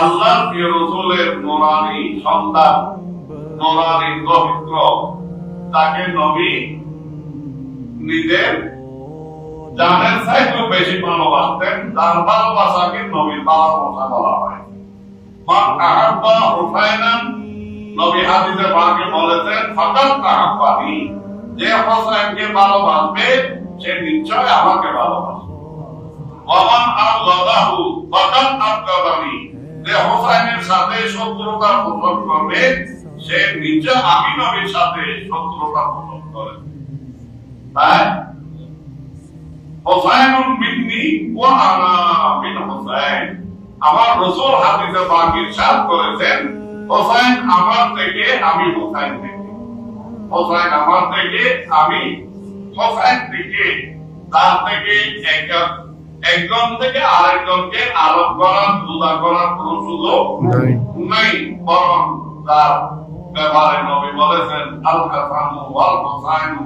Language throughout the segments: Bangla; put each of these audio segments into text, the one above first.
আল্লাহ রসুলের নোরানি সন্তান, নোরানি তাকে নবী নিজের জানের বেশি ভালোবাসতেন তার ভালোবাসাকে নবীর ভালোবাসা বলা হয়। ভালোবাসবে, সে নিশ্চয় আমাকে ভালোবাসবে। ওমান আল্লাহু ফাকাত আবগাদানি যে হোসেনের সাথে শত্রুতা পোষণ করবে, সে নিশ্চয় আমি সাথে শত্রুতা পোষণ করে। তাই হোসাইনুন মিন্নি ওয়া আনা মিন হোসাইন, আমার রসুল হাদিসে পাক ইরশাদ করেছেন, হোসাইন আমার থেকে আমি হোসাইন থেকে। হোসাইন আমার থেকে আমি হোসাইন থেকে, তার থেকে একজন একজন থেকে আরেকজনকে আরোপ করার জুদা করার কোন সুযোগ নাই। বরং তার ব্যাপারে নবী বলেছেন আল হাসানু ওয়াল হোসাইনু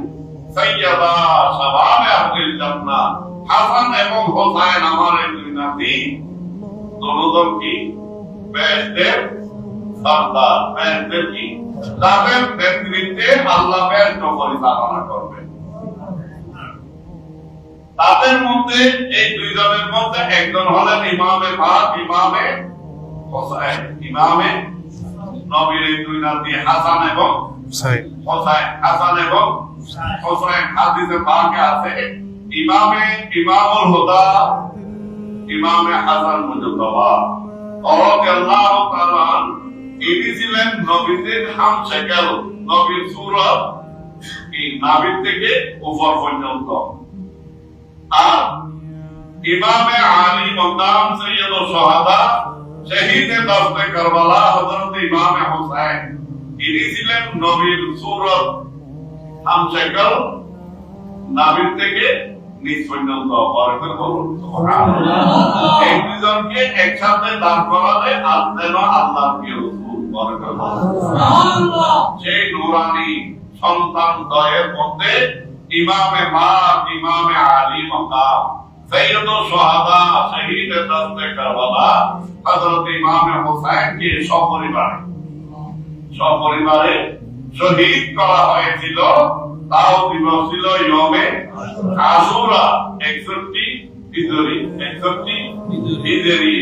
সাইয়্যিদা শাবাবে আহলিল জান্নাহ। হাসান এবং হোসাইন আমার এই দুই নাতি। দুজন কি? বেহেশতের সর্দার। বেহেশতের কি? তাদের নেতৃত্বে আল্লাহ বেহেশত পরিচালনা করবেন। তাদের মধ্যে এই দুইজনের মধ্যে একজন হলেন ইমামে ভাত ইমামে ইমামে নবীর দুই নাতি হাসান এবং সাই হোসাইন হাসান এবং হোসাইন হাদিসে পাকে আছে ইমামে ইমামুল হুদা ইমামে হাসান মুজতবা। রাদিয়াল্লাহু তাআলা ইনি ছিলেন নবীদের হামশেকেল নবীর সুরত এই থেকে উপর পর্যন্ত। আর ইমামে আলী মকদাম সৈয়দ সোহাদা শহীদ দস্তে কারবালা হযরত ইমামে হোসেন ইনি ছিলেন নবীর সুরত। হামশেকেল নাভির থেকে পর্যন্ত বলুন এই দুজনকে একসাথে দান করালে আর যেন আল্লাহ প্রিয় সেই নুরানি সন্তান দয়ের মধ্যে ইমামে মা ইমামে আলী মকাম সৈয়দ সোহাদা শহীদ দস্তে কারবালা, হযরত ইমামে হোসেন কে সপরিবারে। সপরিবারে শহীদ করা হয়েছিল, তাও দিবস ছিল ইয়মে আশুরা, একষট্টি হিজরি একষট্টি হিজরি